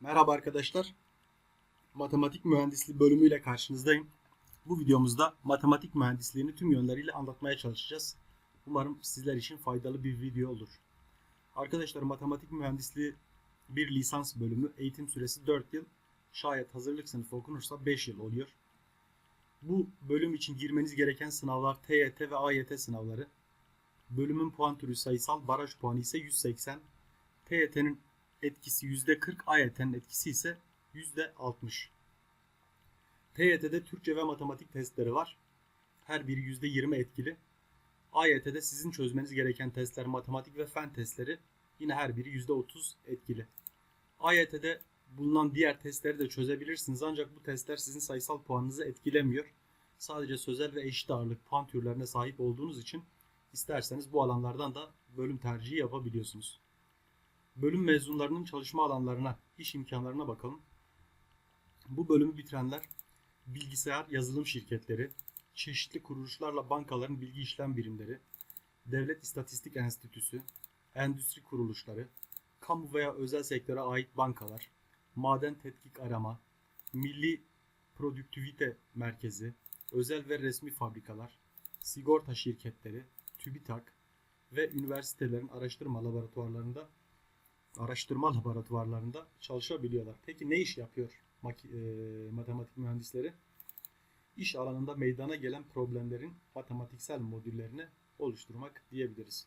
Merhaba arkadaşlar. Matematik mühendisliği bölümüyle karşınızdayım. Bu videomuzda matematik mühendisliğini tüm yönleriyle anlatmaya çalışacağız. Umarım sizler için faydalı bir video olur. Arkadaşlar matematik mühendisliği bir lisans bölümü. Eğitim süresi 4 yıl. Şayet hazırlık sınıfı okunursa 5 yıl oluyor. Bu bölüm için girmeniz gereken sınavlar TYT ve AYT sınavları. Bölümün puan türü sayısal, baraj puanı ise 180. TYT'nin etkisi %40, AYT'nin etkisi ise %60. TYT'de Türkçe ve matematik testleri var. Her biri %20 etkili. AYT'de sizin çözmeniz gereken testler, matematik ve fen testleri yine her biri %30 etkili. AYT'de bulunan diğer testleri de çözebilirsiniz ancak bu testler sizin sayısal puanınızı etkilemiyor. Sadece sözel ve eşit ağırlık puan türlerine sahip olduğunuz için isterseniz bu alanlardan da bölüm tercihi yapabiliyorsunuz. Bölüm mezunlarının çalışma alanlarına, iş imkanlarına bakalım. Bu bölümü bitirenler bilgisayar yazılım şirketleri, çeşitli kuruluşlarla bankaların bilgi işlem birimleri, devlet istatistik enstitüsü, endüstri kuruluşları, kamu veya özel sektöre ait bankalar, maden tetkik arama, milli produktivite merkezi, özel ve resmi fabrikalar, sigorta şirketleri, TÜBİTAK ve üniversitelerin araştırma laboratuvarlarında araştırma laboratuvarlarında çalışabiliyorlar. Peki ne iş yapıyor e, matematik mühendisleri? İş alanında meydana gelen problemlerin matematiksel modüllerini oluşturmak diyebiliriz.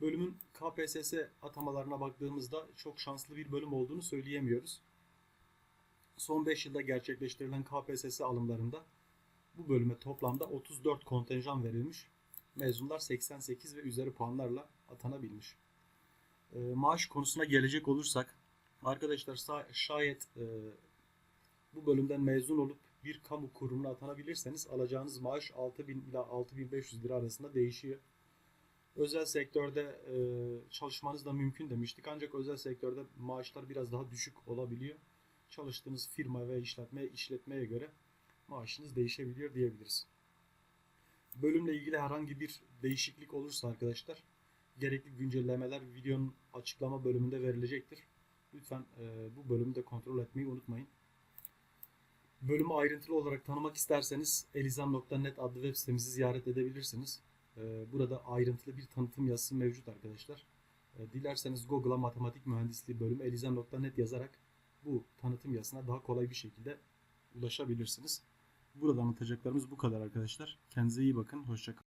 Bölümün KPSS atamalarına baktığımızda çok şanslı bir bölüm olduğunu söyleyemiyoruz. Son 5 yılda gerçekleştirilen KPSS alımlarında bu bölüme toplamda 34 kontenjan verilmiş. Mezunlar 88 ve üzeri puanlarla atanabilmiş. E, maaş konusuna gelecek olursak arkadaşlar şayet e, bu bölümden mezun olup bir kamu kurumuna atanabilirseniz alacağınız maaş 6000 ila 6500 lira arasında değişiyor. Özel sektörde e, çalışmanız da mümkün demiştik ancak özel sektörde maaşlar biraz daha düşük olabiliyor. Çalıştığınız firma ve işletme işletmeye göre maaşınız değişebiliyor diyebiliriz. Bölümle ilgili herhangi bir değişiklik olursa arkadaşlar gerekli güncellemeler videonun açıklama bölümünde verilecektir. Lütfen e, bu bölümü de kontrol etmeyi unutmayın. Bölümü ayrıntılı olarak tanımak isterseniz elizan.net adlı web sitemizi ziyaret edebilirsiniz. E, burada ayrıntılı bir tanıtım yazısı mevcut arkadaşlar. E, dilerseniz Google'a matematik mühendisliği bölümü elizan.net yazarak bu tanıtım yazısına daha kolay bir şekilde ulaşabilirsiniz. Burada anlatacaklarımız bu kadar arkadaşlar. Kendinize iyi bakın. Hoşçakalın.